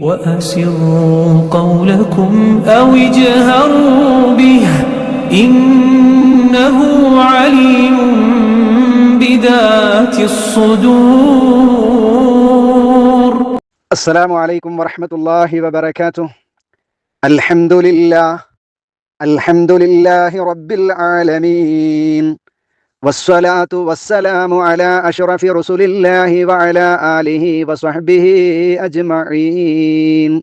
وأسروا قولكم أو اجهروا به إنه عليم بذات الصدور. السلام عليكم ورحمة الله وبركاته. الحمد لله الحمد لله رب العالمين. والصلاة والسلام على أشرف رسل الله وعلى آله وصحبه أجمعين.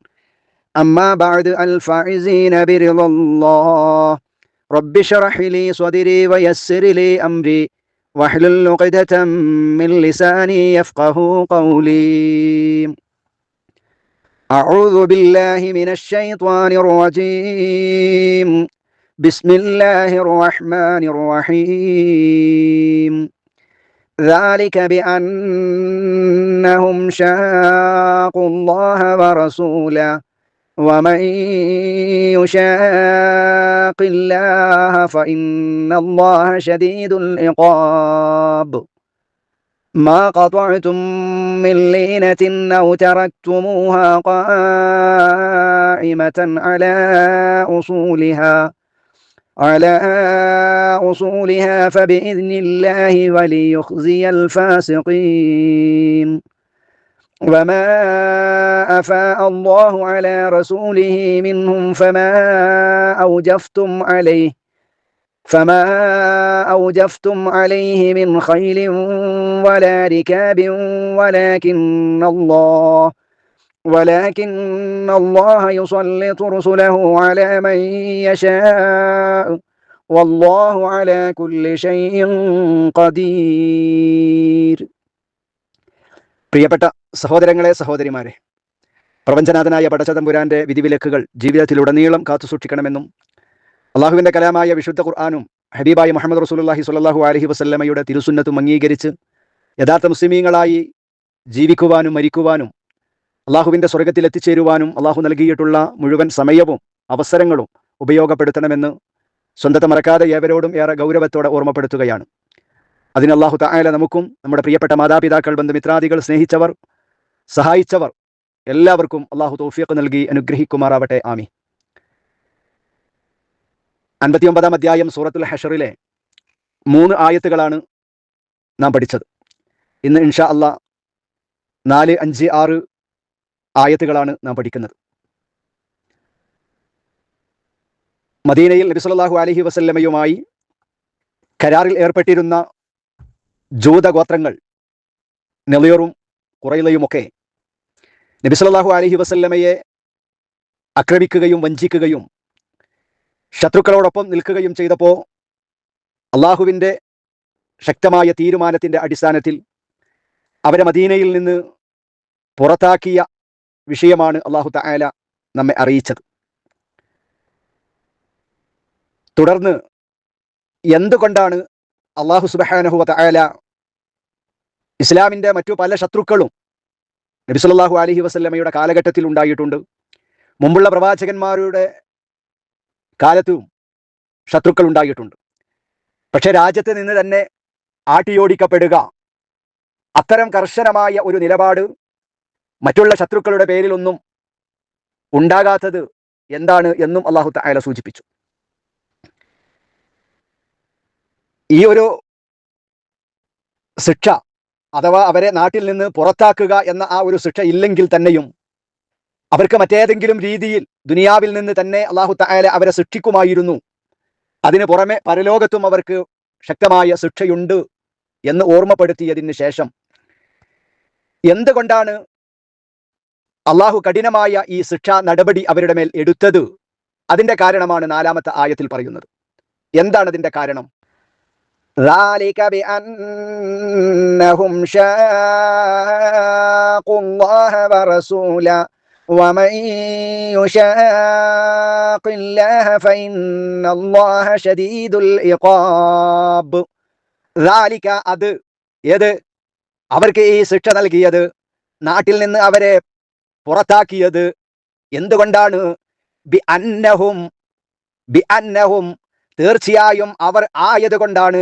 أما بعد الفائزين برضا الله. رب اشرح لي صدري ويسر لي أمري. واحلل عقدة من لساني يفقه قولي. أعوذ بالله من الشيطان الرجيم. بسم الله الرحمن الرحيم. ذلك بأنهم شاقوا الله ورسوله. ومن يشاق الله فإن الله شديد العقاب. ما قطعتم من لينة أو تركتموها قائمة على أصولها. على أصولها فبإذن الله وليخزي الفاسقين. وما أفاء الله على رسوله منهم فما أوجفتم عليه فما أوجفتم عليه من خيل ولا ركاب ولكن الله ولكن الله يسلط رسله على من يشاء والله على كل شيء قدير പ്രിയപ്പെട്ട സഹോദരങ്ങളെ സഹോദരിമാരെ പ്രപഞ്ചനാഥനായ പടച്ചതമ്പുരാന്റെ വിധിവിലക്കുകൾ ജീവിതത്തിലുടനീളം കാത്തുസൂക്ഷിക്കണമെന്നും അള്ളാഹുവിന്റെ കലാമായ വിശുദ്ധ ഖുർആാനും ഹബീബായി മുഹമ്മദ് റസൂലുള്ളാഹി സ്വല്ലല്ലാഹു അലൈഹി വസല്ലമയുടെ തിരുസുന്നത്തും അംഗീകരിച്ച് യഥാർത്ഥ മുസ്ലിമീങ്ങളായി ജീവിക്കുവാനും മരിക്കുവാനും അള്ളാഹുവിന്റെ സ്വർഗത്തിൽ എത്തിച്ചേരുവാനും അള്ളാഹു നൽകിയിട്ടുള്ള മുഴുവൻ സമയവും അവസരങ്ങളും ഉപയോഗപ്പെടുത്തണമെന്ന് സ്വന്തത്തെ മറക്കാതെ ഏവരോടും ഏറെ ഗൗരവത്തോടെ ഓർമ്മപ്പെടുത്തുകയാണ്. അതിന് അള്ളാഹു തായാല നമുക്കും നമ്മുടെ പ്രിയപ്പെട്ട മാതാപിതാക്കൾ ബന്ധുമിത്രാദികൾ സ്നേഹിച്ചവർ സഹായിച്ചവർ എല്ലാവർക്കും അള്ളാഹു തൗഫീഖ് നൽകി അനുഗ്രഹിക്കുമാറാവട്ടെ. ആമി അൻപത്തിയൊമ്പതാം അധ്യായം സൂറത്തുൽ ഹഷറിലെ മൂന്ന് ആയത്തുകളാണ് നാം പഠിച്ചത്. ഇന്ന് ഇൻഷാ അള്ളാഹ് നാല് അഞ്ച് ആറ് ആയത്തുകളാണ് നാം പഠിക്കുന്നത്. മദീനയിൽ നബി അലഹി വസല്ലമയുമായി കരാറിൽ ഏർപ്പെട്ടിരുന്ന ജൂതഗോത്രങ്ങൾ നെളിയറും കുറയിലയുമൊക്കെ നബി സല്ലല്ലാഹു അലൈഹി വസല്ലമയെ ആക്രമിക്കുകയും വഞ്ചിക്കുകയും ശത്രുക്കളോടൊപ്പം നിൽക്കുകയും ചെയ്തപ്പോൾ അള്ളാഹുവിന്റെ ശക്തമായ തീരുമാനത്തിന്റെ അടിസ്ഥാനത്തിൽ അവരെ മദീനയിൽ നിന്ന് പുറത്താക്കിയ വിഷയമാണ് അള്ളാഹു തആല നമ്മെ അറിയിച്ചത്. തുടർന്ന് എന്തുകൊണ്ടാണ് അള്ളാഹു സുബഹാനഹു തആല ഇസ്ലാമിന്റെ മറ്റു പല ശത്രുക്കളും നബി സല്ലല്ലാഹു അലൈഹി വസല്ലമയുടെ കാലഘട്ടത്തിൽ ഉണ്ടായിട്ടുണ്ട്. മുമ്പുള്ള പ്രവാചകന്മാരുടെ കാലത്തും ശത്രുക്കൾ ഉണ്ടായിട്ടുണ്ട്. പക്ഷെ രാജ്യത്ത് നിന്ന് തന്നെ ആട്ടിയോടിക്കപ്പെടുക അത്തരം കർശനമായ ഒരു നിലപാട് മറ്റുള്ള ശത്രുക്കളുടെ പേരിലൊന്നും ഉണ്ടാകാത്തത് എന്താണ് എന്നും അള്ളാഹു തായാല സൂചിപ്പിച്ചു. ഈ ഒരു ശിക്ഷ അഥവാ അവരെ നാട്ടിൽ നിന്ന് പുറത്താക്കുക എന്ന ആ ഒരു ശിക്ഷ ഇല്ലെങ്കിൽ തന്നെയും അവർക്ക് മറ്റേതെങ്കിലും രീതിയിൽ ദുനിയാവിൽ നിന്ന് തന്നെ അള്ളാഹു തായാല അവരെ ശിക്ഷിക്കുമായിരുന്നു. അതിനു പുറമെ പരലോകത്തും അവർക്ക് ശക്തമായ ശിക്ഷയുണ്ട് എന്ന് ഓർമ്മപ്പെടുത്തിയതിന് ശേഷം എന്തുകൊണ്ടാണ് അള്ളാഹു കഠിനമായ ഈ ശിക്ഷാ നടപടി അവരുടെ മേൽ എടുത്തത് അതിന്റെ കാരണമാണ് നാലാമത്തെ ആയത്തിൽ പറയുന്നത്. എന്താണ് അതിന്റെ കാരണം? അത് ഏത്? അവർക്ക് ഈ ശിക്ഷ നൽകിയത് നാട്ടിൽ നിന്ന് അവരെ പുറത്താക്കിയത്. എന്തുകൊണ്ടാണ്? ബി അന്നഹും ബി അന്നഹും തീർച്ചയായും അവർ ആയത് കൊണ്ടാണ്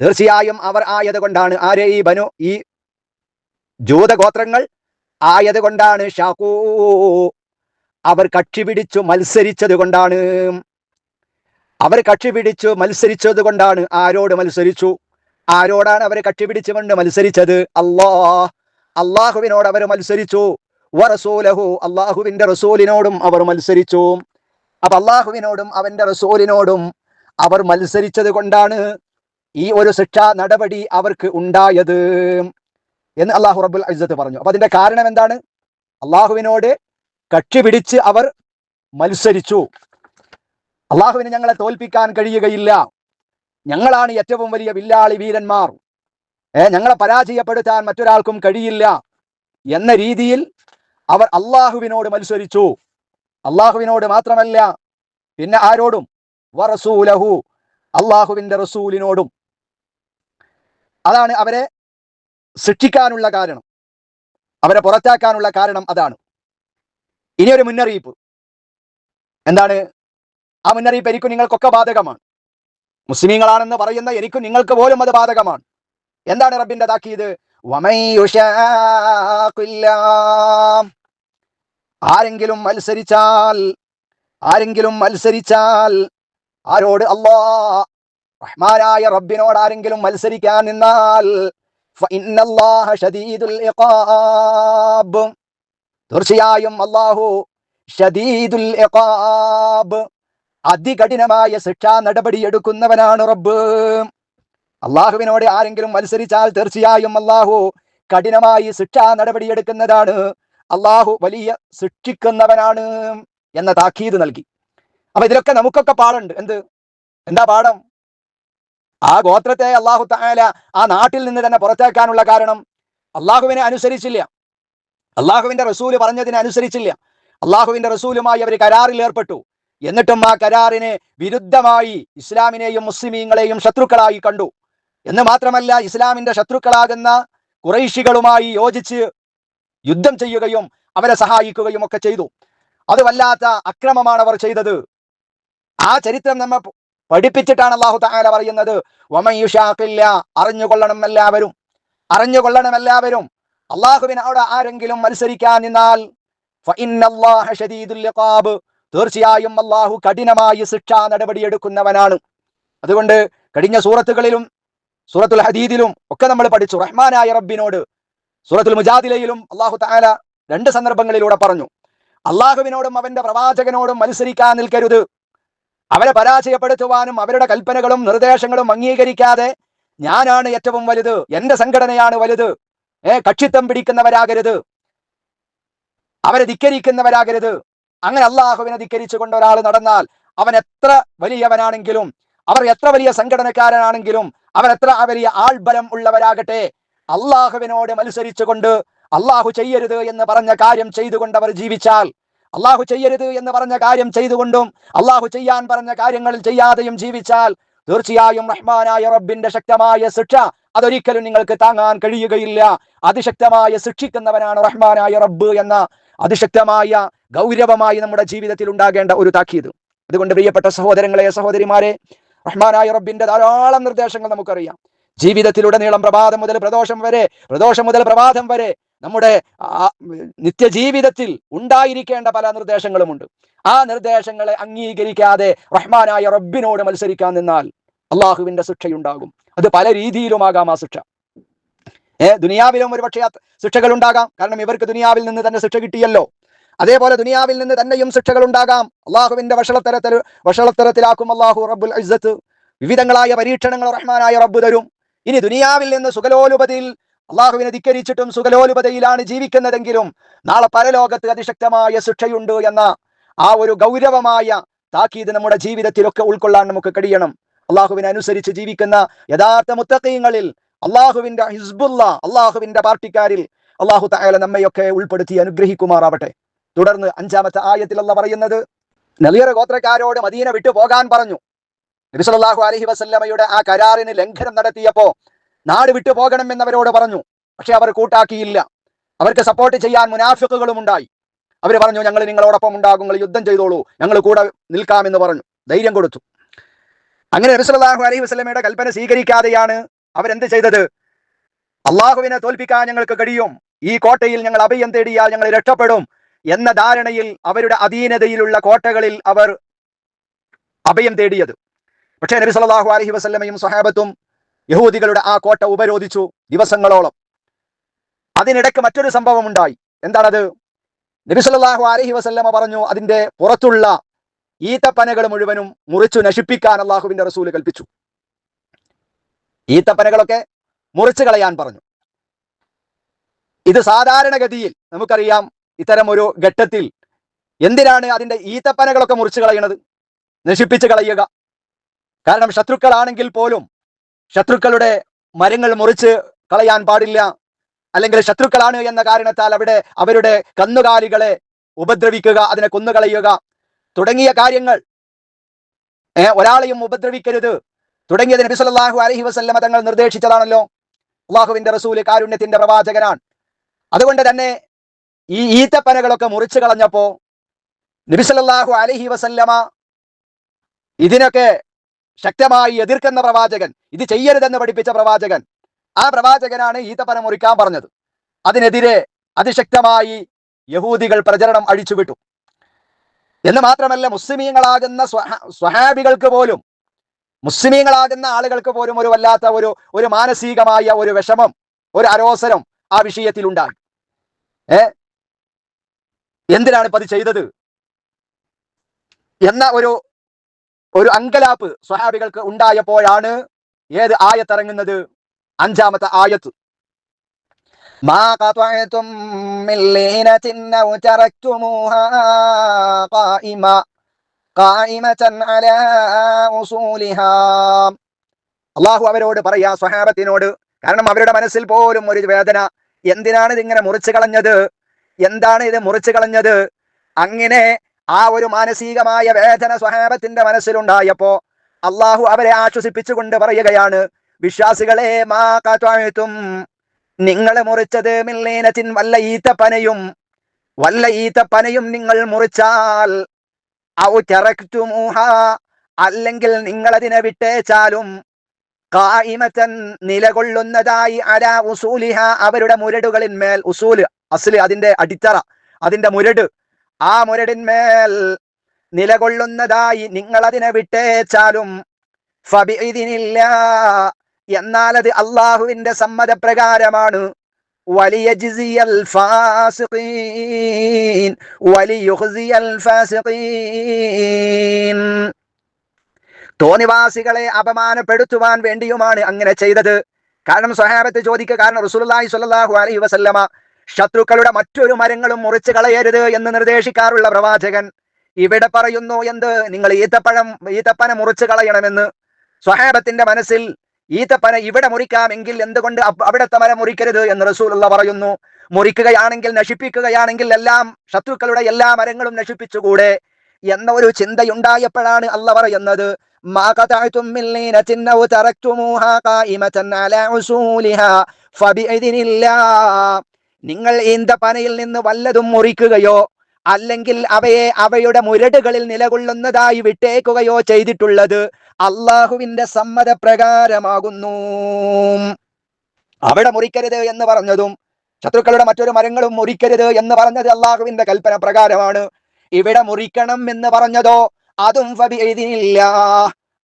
തീർച്ചയായും അവർ ആയത് കൊണ്ടാണ് ആരെ ഈ ബനു ഈ ജൂതഗോത്രങ്ങൾ ആയത് കൊണ്ടാണ് അവർ കക്ഷി പിടിച്ചു മത്സരിച്ചത് കൊണ്ടാണ്. അവർ കക്ഷി പിടിച്ചു മത്സരിച്ചത് കൊണ്ടാണ്. ആരോട് മത്സരിച്ചു? ആരോടാണ് അവരെ കക്ഷി പിടിച്ചുകൊണ്ട് മത്സരിച്ചത്? അള്ളാഹ് അള്ളാഹുവിനോട് അവർ മത്സരിച്ചു. വറസൂലഹു അള്ളാഹുവിന്റെ റസൂലിനോടും അവർ മത്സരിച്ചു. അപ്പൊ അള്ളാഹുവിനോടും അവന്റെ റസൂലിനോടും അവർ മത്സരിച്ചത് കൊണ്ടാണ് ഈ ഒരു ശിക്ഷാ നടപടി അവർക്ക് ഉണ്ടായത് എന്ന് അള്ളാഹു റബുൽ അജിസത്ത് പറഞ്ഞു. അപ്പൊ അതിന്റെ കാരണം എന്താണ്? അള്ളാഹുവിനോട് കക്ഷി പിടിച്ച് അവർ മത്സരിച്ചു. അള്ളാഹുവിന് ഞങ്ങളെ തോൽപ്പിക്കാൻ കഴിയുകയില്ല. ഞങ്ങളാണ് ഏറ്റവും വലിയ വില്ലാളി വീരന്മാർ. ഏ ഞങ്ങളെ പരാജയപ്പെടുത്താൻ മറ്റൊരാൾക്കും കഴിയില്ല എന്ന രീതിയിൽ അവർ അള്ളാഹുവിനോട് മത്സരിച്ചു. അള്ളാഹുവിനോട് മാത്രമല്ല പിന്നെ ആരോടും? വറസൂലഹു റസൂലിനോടും. അതാണ് അവരെ ശിക്ഷിക്കാനുള്ള കാരണം. അവരെ പുറത്താക്കാനുള്ള കാരണം അതാണ്. ഇനിയൊരു മുന്നറിയിപ്പ്. എന്താണ്? ആ മുന്നറിയിപ്പ് എനിക്കും നിങ്ങൾക്കൊക്കെ ബാധകമാണ്. മുസ്ലിങ്ങളാണെന്ന് പറയുന്ന എനിക്കും നിങ്ങൾക്ക് പോലും അത് ബാധകമാണ്. എന്താണ് റബ്ബിന്റെ താക്കീത്? യുശാഖില്ലാം. ആരെങ്കിലും മത്സരിച്ചാൽ ആരെങ്കിലും മത്സരിച്ചാൽ ആരോട് അല്ലാ റഹ്മാനായ റബ്ബിനോട് ആരെങ്കിലും മത്സരിക്കാൻ നിന്നാൽ തീർച്ചയായും അള്ളാഹു ഷദീദുൽ അതികഠിനമായ ശിക്ഷാ നടപടി എടുക്കുന്നവനാണ് റബ്ബ്. അള്ളാഹുവിനോട് ആരെങ്കിലും മത്സരിച്ചാൽ തീർച്ചയായും അള്ളാഹു കഠിനമായി ശിക്ഷാ നടപടി എടുക്കുന്നതാണ്. അള്ളാഹു വലിയ ശിക്ഷിക്കുന്നവനാണ് എന്ന താക്കീത് നൽകി. അപ്പൊ ഇതിലൊക്കെ നമുക്കൊക്കെ പാടുണ്ട്. എന്ത്? എന്താ പാഠം? ആ ഗോത്രത്തെ അള്ളാഹു താല ആ നാട്ടിൽ നിന്ന് തന്നെ പുറത്തേക്കാനുള്ള കാരണം അള്ളാഹുവിനെ അനുസരിച്ചില്ല. അള്ളാഹുവിന്റെ റസൂൽ പറഞ്ഞതിനെ അനുസരിച്ചില്ല. അള്ളാഹുവിന്റെ റസൂലുമായി അവർ കരാറിൽ ഏർപ്പെട്ടു. എന്നിട്ടും ആ കരാറിന് വിരുദ്ധമായി ഇസ്ലാമിനെയും മുസ്ലിമീങ്ങളെയും ശത്രുക്കളായി കണ്ടു. എന്ന് മാത്രമല്ല ഇസ്ലാമിന്റെ ശത്രുക്കളാകുന്ന കുറൈശികളുമായി യോജിച്ച് യുദ്ധം ചെയ്യുകയും അവരെ സഹായിക്കുകയും ഒക്കെ ചെയ്തു. അത് വല്ലാത്ത അക്രമമാണ് അവർ ചെയ്തത്. ആ ചരിത്രം നമ്മൾ പ- പഠിപ്പിച്ചിട്ടാണ് അള്ളാഹു താല പറയുന്നത്. ഒമയുഷാക്കില്ല അറിഞ്ഞുകൊള്ളണം എല്ലാവരും. അറിഞ്ഞുകൊള്ളണം എല്ലാവരും. അള്ളാഹുവിനോട് ആരെങ്കിലും മത്സരിക്കാൻ നിന്നാൽ. തീർച്ചയായും അള്ളാഹു കഠിനമായി ശിക്ഷാ നടപടിയെടുക്കുന്നവനാണ് അതുകൊണ്ട് കഴിഞ്ഞ സൂറത്തുകളിലും സൂറത്തുൽ ഹദീദിലും ഒക്കെ നമ്മൾ പഠിച്ചു. റഹ്മാനായ റബ്ബിനോട് സൂറത്തുൽ മുജാദിലയിലും അള്ളാഹു താല രണ്ട് സന്ദർഭങ്ങളിലൂടെ പറഞ്ഞു. അള്ളാഹുവിനോടും അവന്റെ പ്രവാചകനോടും മത്സരിക്കാൻ നിൽക്കരുത്. അവരെ പരാജയപ്പെടുത്തുവാനും അവരുടെ കൽപ്പനകളും നിർദ്ദേശങ്ങളും അംഗീകരിക്കാതെ ഞാനാണ് ഏറ്റവും വലുത് എന്റെ സംഘടനയാണ് വലുത് ഏ കക്ഷിത്വം പിടിക്കുന്നവരാകരുത് അവരെ ധിക്കരിക്കുന്നവരാകരുത്. അങ്ങനെ അള്ളാഹുവിനെ ധിക്കരിച്ചുകൊണ്ട് ഒരാൾ നടന്നാൽ അവൻ എത്ര വലിയവനാണെങ്കിലും അവർ എത്ര വലിയ സംഘടനക്കാരനാണെങ്കിലും അവർ എത്ര വലിയ ആൾബലം ഉള്ളവരാകട്ടെ അള്ളാഹുവിനോട് മത്സരിച്ചുകൊണ്ട് അള്ളാഹു ചെയ്യരുത് എന്ന് പറഞ്ഞ കാര്യം ചെയ്തുകൊണ്ട് അവർ ജീവിച്ചാൽ അള്ളാഹു ചെയ്യരുത് എന്ന് പറഞ്ഞ കാര്യം ചെയ്തുകൊണ്ടും അള്ളാഹു ചെയ്യാൻ പറഞ്ഞ കാര്യങ്ങളിൽ ചെയ്യാതെയും ജീവിച്ചാൽ തീർച്ചയായും റഹ്മാനായ റബ്ബിന്റെ ശക്തമായ ശിക്ഷ അതൊരിക്കലും നിങ്ങൾക്ക് താങ്ങാൻ കഴിയുകയില്ല. അതിശക്തമായ ശിക്ഷിക്കുന്നവനാണ് റഹ്മാനായ റബ്ബ് എന്ന അതിശക്തമായ ഗൗരവമായി നമ്മുടെ ജീവിതത്തിൽ ഉണ്ടാകേണ്ട ഒരു താക്കീത്. അതുകൊണ്ട് പ്രിയപ്പെട്ട സഹോദരങ്ങളെ സഹോദരിമാരെ റഹ്മാനായ റബ്ബിന്റെ ധാരാളം നിർദ്ദേശങ്ങൾ നമുക്കറിയാം. ജീവിതത്തിലുടനീളം പ്രഭാതം മുതൽ പ്രദോഷം വരെ പ്രദോഷം മുതൽ പ്രഭാതം വരെ നമ്മുടെ നിത്യജീവിതത്തിൽ ഉണ്ടായിരിക്കേണ്ട പല നിർദ്ദേശങ്ങളുമുണ്ട്. ആ നിർദ്ദേശങ്ങളെ അംഗീകരിക്കാതെ റഹ്മാനായ റബ്ബിനോട് മത്സരിക്കാൻ നിന്നാൽ അള്ളാഹുവിന്റെ ശിക്ഷയുണ്ടാകും. അത് പല രീതിയിലുമാകാം ആ ശിക്ഷ. ഏഹ് ദുനിയാവിലും ഒരുപക്ഷെ ശിക്ഷകൾ ഉണ്ടാകാം കാരണം ഇവർക്ക് ദുനിയാവിൽ നിന്ന് തന്നെ ശിക്ഷ കിട്ടിയല്ലോ. അതേപോലെ ദുനിയാവിൽ നിന്ന് തന്നെയും ശിക്ഷകൾ ഉണ്ടാകാം അള്ളാഹുവിന്റെ വഷളത്തരത്തിൽ വഷളത്തരത്തിലാക്കും അള്ളാഹു റബ്ബുൽ ഇസ്സത്ത്. വിവിധങ്ങളായ പരീക്ഷണങ്ങൾ റഹ്മാനായ റബ്ബ് തരും. ഇനി ദുനിയാവിൽ നിന്ന് സുഖലോലുപതിയിൽ അള്ളാഹുവിനെ ധിക്കരിച്ചിട്ടും സുഖലോലുപതയിലാണ് ജീവിക്കുന്നതെങ്കിലും നാളെ പരലോകത്ത് അതിശക്തമായ ശിക്ഷയുണ്ട് എന്ന ആ ഒരു ഗൗരവമായ താക്കീത് നമ്മുടെ ജീവിതത്തിലൊക്കെ ഉൾക്കൊള്ളാൻ നമുക്ക് കഴിയണം. അള്ളാഹുവിനെ അനുസരിച്ച് ജീവിക്കുന്ന യഥാർത്ഥ മുത്തക്കീങ്ങളിൽ അള്ളാഹുവിന്റെ ഹിസ്ബുല്ല അള്ളാഹുവിന്റെ പാർട്ടിക്കാരിൽ അള്ളാഹു തായാല നമ്മയൊക്കെ ഉൾപ്പെടുത്തി അനുഗ്രഹിക്കുമാറാവട്ടെ. തുടർന്ന് അഞ്ചാമത്തെ ആയത്തിൽ പറയുന്നത് നെളിയറ ഗോത്രക്കാരോട് മദീന വിട്ടു പോകാൻ പറഞ്ഞു. നബി അലഹി വസല്ലമയുടെ ആ കരാറിന് ലംഘനം നടത്തിയപ്പോ നാട് വിട്ടു പോകണം എന്നവരോട് പറഞ്ഞു. പക്ഷെ അവർ കൂട്ടാക്കിയില്ല. അവർക്ക് സപ്പോർട്ട് ചെയ്യാൻ മുനാഫിക്കുകളും ഉണ്ടായി. അവർ പറഞ്ഞു ഞങ്ങൾ നിങ്ങളോടൊപ്പം ഉണ്ടാകും നിങ്ങൾ യുദ്ധം ചെയ്തോളൂ ഞങ്ങൾ കൂടെ നിൽക്കാമെന്ന് പറഞ്ഞു. ധൈര്യം കൊടുത്തു. അങ്ങനെ നബിസലാഹു അലൈഹി വസല്ലമയുടെ കൽപ്പന സ്വീകരിക്കാതെയാണ് അവരെന്ത് ചെയ്തത്? അള്ളാഹുവിനെ തോൽപ്പിക്കാൻ ഞങ്ങൾക്ക് കഴിയും. ഈ കോട്ടയിൽ ഞങ്ങൾ അഭയം തേടിയാൽ ഞങ്ങൾ രക്ഷപ്പെടും എന്ന ധാരണയിൽ അവരുടെ അധീനതയിലുള്ള കോട്ടകളിൽ അവർ അഭയം തേടിയത്. പക്ഷേ നബി സല്ലല്ലാഹു അലഹി വസല്ലമയും സ്വഹാബത്തും യഹൂദികളുടെ ആ കോട്ട ഉപരോധിച്ചു ദിവസങ്ങളോളം. അതിനിടയ്ക്ക് മറ്റൊരു സംഭവം ഉണ്ടായി എന്താണത്? നബി സല്ലല്ലാഹു അലഹി വസ്ല്ലമ പറഞ്ഞു അതിന്റെ പുറത്തുള്ള ഈത്തപ്പനകൾ മുഴുവനും മുറിച്ചു നശിപ്പിക്കാൻ അള്ളാഹുവിന്റെ റസൂൽ കൽപ്പിച്ചു. ഈത്തപ്പനകളൊക്കെ മുറിച്ചു കളയാൻ പറഞ്ഞു. ഇത് സാധാരണഗതിയിൽ നമുക്കറിയാം ഇത്തരം ഒരു ഘട്ടത്തിൽ എന്തിനാണ് അതിന്റെ ഈത്തപ്പനകളൊക്കെ മുറിച്ചു കളയണത്? നശിപ്പിച്ച് കളയുക. കാരണം ശത്രുക്കളാണെങ്കിൽ പോലും ശത്രുക്കളുടെ മരങ്ങൾ മുറിച്ച് കളയാൻ പാടില്ല. അല്ലെങ്കിൽ ശത്രുക്കളാണ് എന്ന കാരണത്താൽ അവിടെ അവരുടെ കന്നുകാലികളെ ഉപദ്രവിക്കുക അതിനെ കൊന്നുകളയുക തുടങ്ങിയ കാര്യങ്ങൾ. ഒരാളെയും ഉപദ്രവിക്കരുത്. തുടങ്ങിയത് നബി സല്ലല്ലാഹു അലൈഹി വസല്ലമ തങ്ങൾ നിർദ്ദേശിച്ചതാണല്ലോ. അള്ളാഹുവിന്റെ റസൂൽ കാരുണ്യത്തിന്റെ പ്രവാചകനാണ്. അതുകൊണ്ട് തന്നെ ഈ ഈത്തപ്പനകളൊക്കെ മുറിച്ചു കളഞ്ഞപ്പോ നബി സല്ലല്ലാഹു അലൈഹി വസല്ലമ ഇതിനൊക്കെ ശക്തമായി എതിർക്കുന്ന പ്രവാചകൻ ഇത് ചെയ്യരുതെന്ന് പഠിപ്പിച്ച പ്രവാചകൻ ആ പ്രവാചകനാണ് ഈത്തപ്പന മുറിക്കാൻ പറഞ്ഞത്. അതിനെതിരെ അതിശക്തമായി യഹൂദികൾ പ്രചരണം അഴിച്ചുവിട്ടു. എന്ന് മാത്രമല്ല മുസ്ലിമീങ്ങളാകുന്ന സ്വഹ- സ്വഹാബികൾക്ക് പോലും മുസ്ലിമീങ്ങളാകുന്ന ആളുകൾക്ക് പോലും ഒരു വല്ലാത്ത ഒരു ഒരു മാനസികമായ ഒരു വിഷമം ഒരു അരോസരം ആ വിഷയത്തിൽ ഉണ്ടായി ഏ? എന്തിനാണ് ഇപ്പൊ അത് ചെയ്തത്? എന്ന ഒരു ഒരു അങ്കലാപ്പ് സ്വഹാബികൾക്ക് ഉണ്ടായപ്പോഴാണ് ഏത് ആയത്തിറങ്ങുന്നത്? അഞ്ചാമത്തെ ആയത്ത്. അള്ളാഹു അവരോട് പറയാ സ്വഹാബത്തിനോട് കാരണം അവരുടെ മനസ്സിൽ പോലും ഒരു വേദന. എന്തിനാണ് ഇതിങ്ങനെ മുറിച്ചു കളഞ്ഞത്? എന്താണ് ഇത് മുറിച്ചു കളഞ്ഞത്? അങ്ങനെ ആ ഒരു മാനസികമായ വേദന സ്വഹാബത്തിന്റെ മനസ്സിലുണ്ടായപ്പോ അള്ളാഹു അവരെ ആശ്വസിപ്പിച്ചുകൊണ്ട് പറയുകയാണ് വിശ്വാസികളെ മാ നിങ്ങളെ നിങ്ങൾ മുറിച്ചത് മില്ലേനത്തിൻ വല്ല ഈത്തപ്പനയും വല്ല ഈത്തപ്പനയും നിങ്ങൾ മുറിച്ചാൽ ഔ തറക്തുമൂഹ അല്ലെങ്കിൽ നിങ്ങൾ അതിനെ വിട്ടേച്ചാലും കായിമത്തൻ നിലകൊള്ളുന്നതായി അല ഉസൂലിഹ. അവരുടെ മുരടുകളിന്മേൽ ഉസൂൽ അസ്ലി അതിന്റെ അടിത്തറ അതിന്റെ മുരട് ആ മുരടിന്മേൽ നിലകൊള്ളുന്നതായി നിങ്ങൾ അതിനെ വിട്ടേച്ചാലും ഫബിഇദിനില്ല. എന്നാൽ അത് അള്ളാഹുവിന്റെ സമ്മതപ്രകാരമാണ്. വലിയ തോന്നിവാസികളെ അപമാനപ്പെടുത്തുവാൻ വേണ്ടിയുമാണ് അങ്ങനെ ചെയ്തത്. കാരണം സ്വഹാബത്ത് ചോദിക്കുക കാരണം റസൂലുള്ളാഹി സ്വല്ലല്ലാഹു അലൈ വസല്ലമ ശത്രുക്കളുടെ മറ്റൊരു മരങ്ങളും മുറിച്ചു കളയരുത് എന്ന് നിർദ്ദേശിക്കാറുള്ള പ്രവാചകൻ ഇവിടെ പറയുന്നു എന്ത്? നിങ്ങൾ ഈത്തപ്പഴം ഈത്തപ്പന മുറിച്ചു കളയണമെന്ന്. സ്വഹാബത്തിന്റെ മനസ്സിൽ ഈത്തപ്പന ഇവിടെ മുറിക്കാമെങ്കിൽ എന്തുകൊണ്ട് അവിടത്തെ മരം മുറിക്കരുത് എന്ന് റസൂലുള്ള പറയുന്നു. മുറിക്കുകയാണെങ്കിൽ നശിപ്പിക്കുകയാണെങ്കിൽ എല്ലാം ശത്രുക്കളുടെ എല്ലാ മരങ്ങളും നശിപ്പിച്ചുകൂടെ എന്ന ഒരു ചിന്തയുണ്ടായപ്പോഴാണ് അല്ല പറയുന്നത്. നിങ്ങൾ ഈന്തപ്പനയിൽ നിന്ന് വല്ലതും മുറിക്കുകയോ അല്ലെങ്കിൽ അവയെ അവയുടെ മുരടുകളിൽ നിലകൊള്ളുന്നതായി വിട്ടേക്കുകയോ ചെയ്തിട്ടുള്ളത് അള്ളാഹുവിന്റെ സമ്മതപ്രകാരമാകുന്നു. അവിടെ മുറിക്കരുത് എന്ന് പറഞ്ഞതും ശത്രുക്കളുടെ മറ്റൊരു മരങ്ങളും മുറിക്കരുത് എന്ന് പറഞ്ഞത് അള്ളാഹുവിന്റെ കൽപ്പന പ്രകാരമാണ്. ഇവിടെ മുറിക്കണം എന്ന് പറഞ്ഞതോ അതും ഇല്ല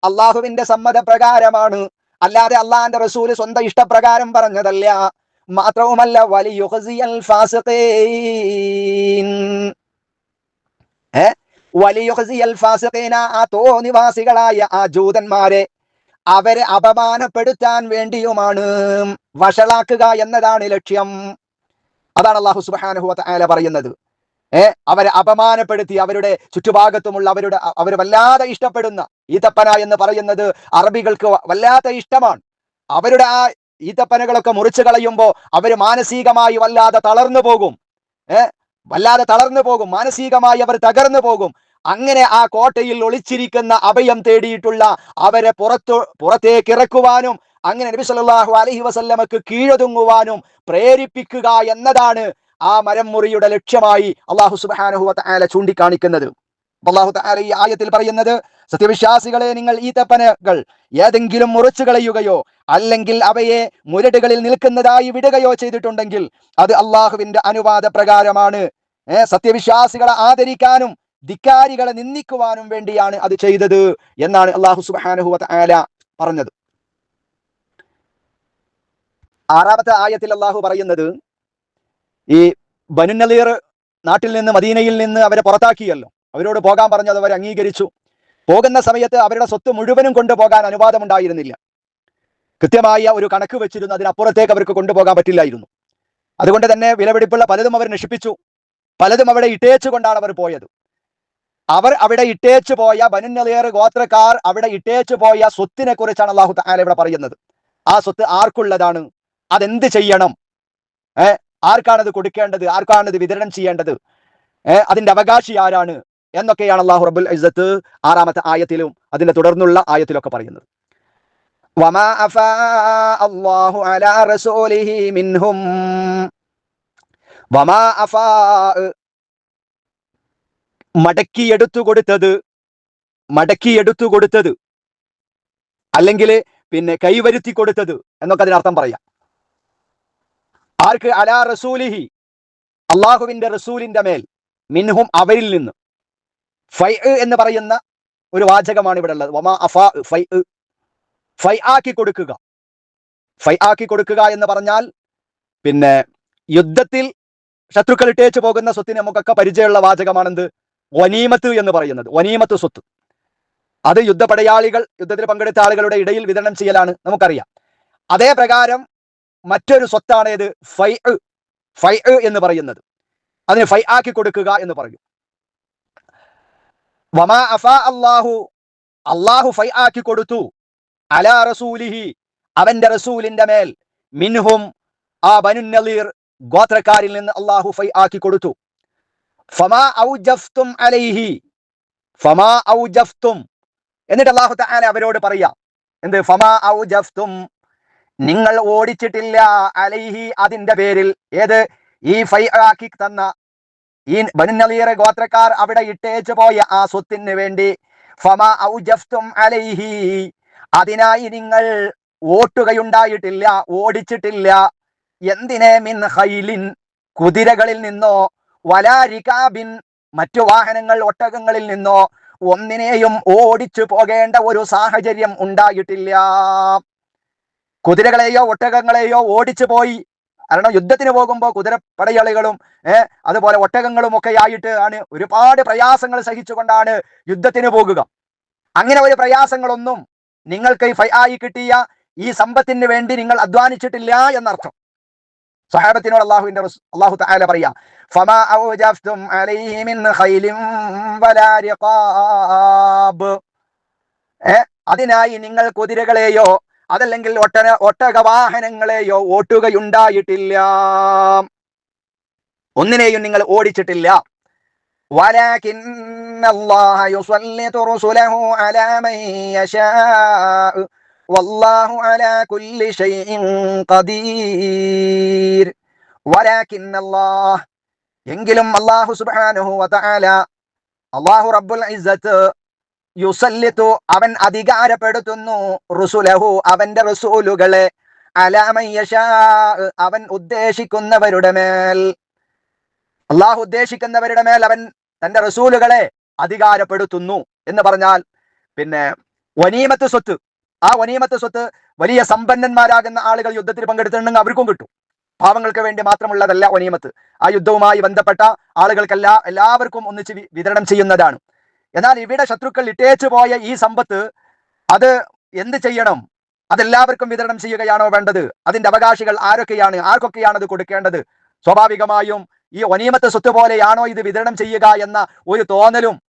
അള്ളാഹുവിന്റെ സമ്മതപ്രകാരമാണ്. അല്ലാതെ അള്ളാഹിന്റെ റസൂൽ സ്വന്തം ഇഷ്ടപ്രകാരം പറഞ്ഞതല്ല. മാത്രവുമല്ല വലിയുഹസിയൽ ഫാസിഖീൻ. ഏ? വലിയുഖ്സിയൽ ഫാസിഖീന ആ തോന്നിവാസികളായ ആ ജൂതന്മാരെ അവരെ അപമാനപ്പെടുത്താൻ വേണ്ടിയുമാണ് വഷളാക്കുക എന്നതാണ് ലക്ഷ്യം. അതാണ് അള്ളാഹു സുബ്ഹാനഹു വതആല പറയുന്നത്. ഏർ അവരെ അപമാനപ്പെടുത്തി അവരുടെ ചുറ്റുഭാഗത്തുമുള്ള അവരുടെ അവർ വല്ലാതെ ഇഷ്ടപ്പെടുന്ന ഈത്തപ്പന എന്ന് പറയുന്നത് അറബികൾക്ക് വല്ലാത്ത ഇഷ്ടമാണ്. അവരുടെ ആ ഈത്തപ്പനകളൊക്കെ മുറിച്ചു കളയുമ്പോൾ അവർ മാനസികമായി വല്ലാതെ തളർന്നു പോകും. ഏഹ് വല്ലാതെ തളർന്നു പോകും. മാനസികമായി അവർ തകർന്നു പോകും. അങ്ങനെ ആ കോട്ടയിൽ ഒളിച്ചിരിക്കുന്ന അഭയം തേടിയിട്ടുള്ള അവരെ പുറത്തു പുറത്തേക്ക് ഇറക്കുവാനും അങ്ങനെ നബി സല്ലല്ലാഹു അലൈഹി വസല്ലമക്ക് കീഴൊതുങ്ങുവാനും പ്രേരിപ്പിക്കുക എന്നതാണ് ആ മരം മുറിയുടെ ലക്ഷ്യമായി അള്ളാഹു സുബ്ഹാനഹു വതആല ചൂണ്ടിക്കാണിക്കുന്നത്. അള്ളാഹു തആല ഈ ആയത്തിൽ പറയുന്നത് സത്യവിശ്വാസികളെ നിങ്ങൾ ഈ തപ്പനകൾ ഏതെങ്കിലും മുറിച്ചു കളയുകയോ അല്ലെങ്കിൽ അവയെ മുരടുകളിൽ നിൽക്കുന്നതായി വിടുകയോ ചെയ്തിട്ടുണ്ടെങ്കിൽ അത് അള്ളാഹുവിന്റെ അനുവാദ പ്രകാരമാണ് സത്യവിശ്വാസികളെ ആദരിക്കാനും ധിക്കാരികളെ നിന്ദിക്കുവാനും വേണ്ടിയാണ് അത് ചെയ്തത് എന്നാണ് അള്ളാഹു സുബാനുഹുവ ആല പറഞ്ഞത്. ആറാമത്തെ ആയത്തിൽ അള്ളാഹു പറയുന്നത് ഈ ബനുനലീർ നാട്ടിൽ നിന്ന് മദീനയിൽ നിന്ന് അവരെ പുറത്താക്കിയല്ലോ. അവരോട് പോകാൻ പറഞ്ഞത് അവർ അംഗീകരിച്ചു. പോകുന്ന സമയത്ത് അവരുടെ സ്വത്ത് മുഴുവനും കൊണ്ടുപോകാൻ അനുവാദമുണ്ടായിരുന്നില്ല. കൃത്യമായ ഒരു കണക്ക് വെച്ചിരുന്നു അതിനപ്പുറത്തേക്ക് അവർക്ക് കൊണ്ടുപോകാൻ പറ്റില്ലായിരുന്നു. അതുകൊണ്ട് തന്നെ വിലപിടിപ്പുള്ള പലതും അവർ നശിപ്പിച്ചു. പലതും അവിടെ ഇട്ടേച്ചു കൊണ്ടാണ് അവർ പോയത്. അവർ അവിടെ ഇട്ടേച്ചു പോയ ബനുനലിയർ ഗോത്രക്കാർ അവിടെ ഇട്ടേച്ചു പോയ സ്വത്തിനെ കുറിച്ചാണ് അള്ളാഹു താല ഇവിടെ പറയുന്നത്. ആ സ്വത്ത് ആർക്കുള്ളതാണ്? അതെന്ത് ചെയ്യണം? ഏ? ആർക്കാണത് കൊടുക്കേണ്ടത്? ആർക്കാണത് വിതരണം ചെയ്യേണ്ടത്? അതിന്റെ അവകാശി ആരാണ്? എന്നൊക്കെയാണ് അള്ളാഹു റബ്ബുൽ ഇസ്സത്ത് ആറാമത്തെ ആയത്തിലും അതിന്റെ തുടർന്നുള്ള ആയത്തിലൊക്കെ പറയുന്നത്. വമാ അഫാ അലാ റസൂലിഹി മിൻഹും. വമാ മടക്കിയെടുത്തു കൊടുത്തത് മടക്കിയെടുത്തു കൊടുത്തത് അല്ലെങ്കിൽ പിന്നെ കൈവരുത്തി കൊടുത്തത് എന്നൊക്കെ അതിനർത്ഥം പറയാം. ആർക്ക്? അലാ റസൂലിഹി. അള്ളാഹുവിന്റെ റസൂലിന്റെ മേൽ മിൻഹും അവരിൽ നിന്ന്. ഫൈ എന്ന് പറയുന്ന ഒരു വാചകമാണ് ഇവിടെ ഉള്ളത്. വമാ അഫ ഫൈ ഫൈ ആക്കി കൊടുക്കുക. ഫൈ ആക്കി കൊടുക്കുക എന്ന് പറഞ്ഞാൽ പിന്നെ യുദ്ധത്തിൽ ശത്രുക്കൾ ഇട്ടേച്ചു പോകുന്ന സ്വത്തിന് നമുക്കൊക്കെ പരിചയമുള്ള വാചകമാണെന്ത്? വനീമത്ത് എന്ന് പറയുന്നത്. വനീമത്ത് സ്വത്ത്. അത് യുദ്ധപടയാളികൾ യുദ്ധത്തിൽ പങ്കെടുത്ത ആളുകളുടെ ഇടയിൽ വിതരണം ചെയ്യലാണ് നമുക്കറിയാം. അതേ പ്രകാരം മറ്റൊരു സ്വത്താണ് ഏത് ഫൈ ഫൈ എന്ന് പറയുന്നത്. അതിന് ഫൈ ആക്കി കൊടുക്കുക എന്ന് പറയും. വമാ അഫാ അള്ളാഹു അള്ളാഹു ഫൈ ആക്കി കൊടുത്തു. അലാ റസൂലിഹി അവന്റെ റസൂലിന്റെ മേൽ. മിൻഹും ആ ബനുനലീർ ഗോത്രക്കാരിൽ നിന്ന് അള്ളാഹു ഫൈ ആക്കി കൊടുത്തു. ഫമാ ഔജഫ്തും അലൈഹി ഫമാ ഔജഫ്തും. എന്നിട്ട് അള്ളാഹു തആല അവരോട് പറയാം എന്ത്? ഫമാ ഔജഫ്തും നിങ്ങൾ ഓടിച്ചിട്ടില്ല അലൈഹി അതിന്റെ പേരിൽ. ഏത്? ഈ ഫൈ ആക്കി തന്ന ഈ ബനുനലീറെ ഗോത്രക്കാർ അവിടെ ഇട്ടേച്ചു പോയ ആ സ്വത്തിന് വേണ്ടി ഔജഫ്തും അലൈഹി. അതിനായി നിങ്ങൾ ഓട്ടുകയുണ്ടായിട്ടില്ല ഓടിച്ചിട്ടില്ല. എന്തിനെ മിൻ ഹൈലിൻ കുതിരകളിൽ നിന്നോ വലാരികാബിൻ മറ്റു വാഹനങ്ങൾ ഒട്ടകങ്ങളിൽ നിന്നോ ഒന്നിനെയും ഓടിച്ചു പോകേണ്ട ഒരു സാഹചര്യം ഉണ്ടായിട്ടില്ല. കുതിരകളെയോ ഒട്ടകങ്ങളെയോ ഓടിച്ചു പോയി. കാരണം യുദ്ധത്തിന് പോകുമ്പോൾ കുതിരപ്പടയാളികളും ഏഹ് അതുപോലെ ഒട്ടകങ്ങളും ഒക്കെ ആയിട്ട് ആണ് ഒരുപാട് പ്രയാസങ്ങൾ സഹിച്ചുകൊണ്ടാണ് യുദ്ധത്തിന് പോകുക. അങ്ങനെ ഒരു പ്രയാസങ്ങളൊന്നും നിങ്ങൾക്ക് ഈ ഫൈ ആയി കിട്ടിയ ഈ സമ്പത്തിന് വേണ്ടി നിങ്ങൾ അധ്വാനിച്ചിട്ടില്ല എന്നർത്ഥം. സഹാബത്തിനോട് അള്ളാഹുവിന്റെ അള്ളാഹു തആല പറയാ അതിനായി നിങ്ങൾ കുതിരകളെയോ അതല്ലെങ്കിൽ ഒട്ടന ഒട്ടക വാഹനങ്ങളെയോ ഓട്ടുകയുണ്ടായിട്ടില്ല ഒന്നിനെയും നിങ്ങൾ ഓടിച്ചിട്ടില്ല ولكن الله يسلط رسله على من يشاء والله على كل شيء قدير ولكن الله എങ്കിലും അള്ളാഹു സുബ്ഹാനഹു വതആല അള്ളാഹു റബ്ബുൽ ഇസ്സത്ത് യുസല്ലിത്തു അവൻ അധികാരപ്പെടുത്തുന്നു. റുസുലഹു അവന്റെ റസൂലുകളെ അലാമയ്യഷ അവൻ ഉദ്ദേശിക്കുന്നവരുടെ മേൽ. അള്ളാഹു ഉദ്ദേശിക്കുന്നവരുടെ മേൽ അവൻ തന്റെ റസൂലുകളെ അധികാരപ്പെടുത്തുന്നു എന്ന് പറഞ്ഞാൽ പിന്നെ വനീമത്ത് സ്വത്ത്. ആ വനീമത്ത് സ്വത്ത് വലിയ സമ്പന്നന്മാരാകുന്ന ആളുകൾ യുദ്ധത്തിൽ പങ്കെടുത്തിട്ടുണ്ടെങ്കിൽ അവർക്കും കിട്ടും. പാവങ്ങൾക്ക് വേണ്ടി മാത്രമുള്ളതല്ല വനീമത്ത്. ആ യുദ്ധവുമായി ബന്ധപ്പെട്ട ആളുകൾക്കല്ല എല്ലാവർക്കും ഒന്നിച്ച് വിതരണം ചെയ്യുന്നതാണ്. എന്നാൽ ഇവിടെ ശത്രുക്കൾ ഇട്ടേച്ചു പോയ ഈ സമ്പത്ത് അത് എന്ത് ചെയ്യണം? അതെല്ലാവർക്കും വിതരണം ചെയ്യുകയാണോ വേണ്ടത്? അതിന്റെ അവകാശികൾ ആരൊക്കെയാണ്? ആർക്കൊക്കെയാണ് അത് കൊടുക്കേണ്ടത്? സ്വാഭാവികമായും ഈ ഒനീമത്തെ സ്വത്ത് പോലെയാണോ ഇത് വിതരണം ചെയ്യുക എന്ന ഒരു തോന്നലും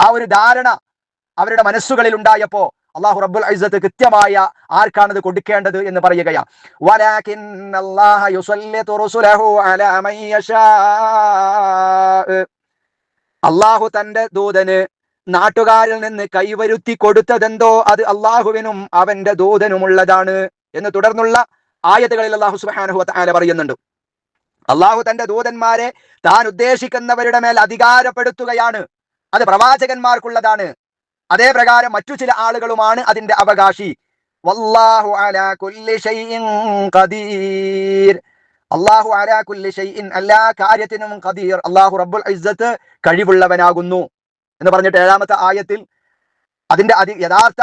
ആ ഒരു ധാരണ അവരുടെ മനസ്സുകളിൽ ഉണ്ടായപ്പോ അള്ളാഹു റബ്ബുൽ ഐസത്ത് കൃത്യമായ ആർക്കാണ് ഇത് കൊടുക്കേണ്ടത് എന്ന് പറയുകയാണ്. യശാ അള്ളാഹു തന്റെ ദൂതന് നാട്ടുകാരിൽ നിന്ന് കൈവരുത്തി കൊടുത്തതെന്തോ അത് അള്ളാഹുവിനും അവന്റെ ദൂതനുമുള്ളതാണ് എന്ന് തുടർന്നുള്ള ആയത്തുകളിൽ അള്ളാഹു സുബ്ഹാനഹു വതആല പറയുന്നുണ്ട്. അള്ളാഹു തന്റെ ദൂതന്മാരെ താൻ ഉദ്ദേശിക്കുന്നവരുടെ മേൽ അധികാരപ്പെടുത്തുകയാണ്. അത് പ്രവാചകന്മാർക്കുള്ളതാണ്. അതേ പ്രകാരം മറ്റു ചില ആളുകളുമാണ് അതിന്റെ അവകാശി. വല്ലാഹു അലാ കുല്ലി ഷൈഇൻ ഖദീർ. അള്ളാഹു അലാ കുല്ലി ഷൈഇൻ എല്ലാ കാര്യത്തിനും ഖദീർ. അള്ളാഹു റബ്ബുൽ ഇസ്സത്ത് കഴിവുള്ളവനാകുന്നു. എന്ന് പറഞ്ഞിട്ട് ഏഴാമത്തെ ആയത്തിൽ അതിന്റെ അതി യഥാർത്ഥ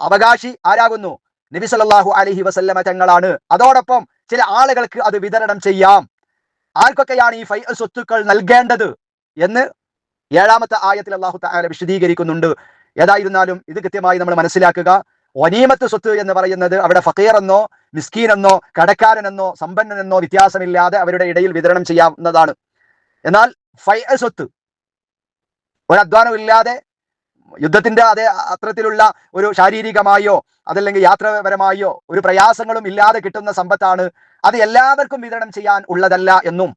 അവകാശി ആരാകുന്നു? നബി സല്ലല്ലാഹു അലൈഹി വസല്ലമ തങ്ങളാണ്. അതോടൊപ്പം ചില ആളുകൾക്ക് അത് വിതരണം ചെയ്യാം. ആർക്കൊക്കെയാണ് ഈ ഫൈ സ്വത്തുക്കൾ നൽകേണ്ടത് എന്ന് ഏഴാമത്തെ ആയത്തിൽ അള്ളാഹു തആല വിശദീകരിക്കുന്നുണ്ട്. ഏതായിരുന്നാലും ഇത് കൃത്യമായി നമ്മൾ മനസ്സിലാക്കുക. ഒനീമത്ത് സ്വത്ത് എന്ന് പറയുന്നത് അവിടെ ഫക്കീർ എന്നോ എന്നോ കടക്കാരനെന്നോ സമ്പന്നനെന്നോ വ്യത്യാസമില്ലാതെ അവരുടെ ഇടയിൽ വിതരണം ചെയ്യാവുന്നതാണ്. എന്നാൽ ഫൈ സ്വത്ത് ഒരു അധ്വാനം ഇല്ലാതെ യുദ്ധത്തിന്റെ അതേ അത്തരത്തിലുള്ള ഒരു ശാരീരികമായോ അതല്ലെങ്കിൽ യാത്രപരമായോ ഒരു പ്രയാസങ്ങളും ഇല്ലാതെ കിട്ടുന്ന സമ്പത്താണ് അത് എല്ലാവർക്കും വിതരണം ചെയ്യാൻ ഉള്ളതല്ല എന്നും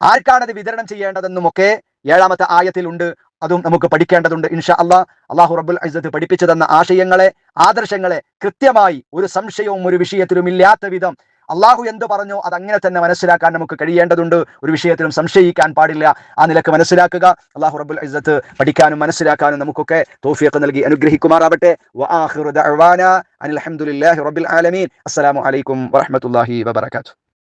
ആർക്കാണത് വിതരണം ചെയ്യേണ്ടതെന്നും ഒക്കെ ഏഴാമത്തെ ആയത്തിലുണ്ട്. അതും നമുക്ക് പഠിക്കേണ്ടതുണ്ട്. ഇൻഷാ അള്ള അള്ളാഹു റബ്ബുൽ അസത്ത് പഠിപ്പിച്ചു തന്ന ആശയങ്ങളെ ആദർശങ്ങളെ കൃത്യമായി ഒരു സംശയവും ഒരു വിഷയത്തിലും ഇല്ലാത്ത വിധം അള്ളാഹു എന്ത് പറഞ്ഞു അത് അങ്ങനെ തന്നെ മനസ്സിലാക്കാൻ നമുക്ക് കഴിയേണ്ടതുണ്ട്. ഒരു വിഷയത്തിലും സംശയിക്കാൻ പാടില്ല. ആ നിലയ്ക്ക് മനസ്സിലാക്കുക. അള്ളാഹു റബുൽ ഇസ്സത്ത് പഠിക്കാനും മനസ്സിലാക്കാനും നമുക്കൊക്കെ തോഫിയൊക്കെ നൽകി അനുഗ്രഹിക്കുമാറാവട്ടെ. അനിൽ ഹംദുലില്ലാഹി റബ്ബിൽ ആലമീൻ. അസ്സലാമു അലൈക്കും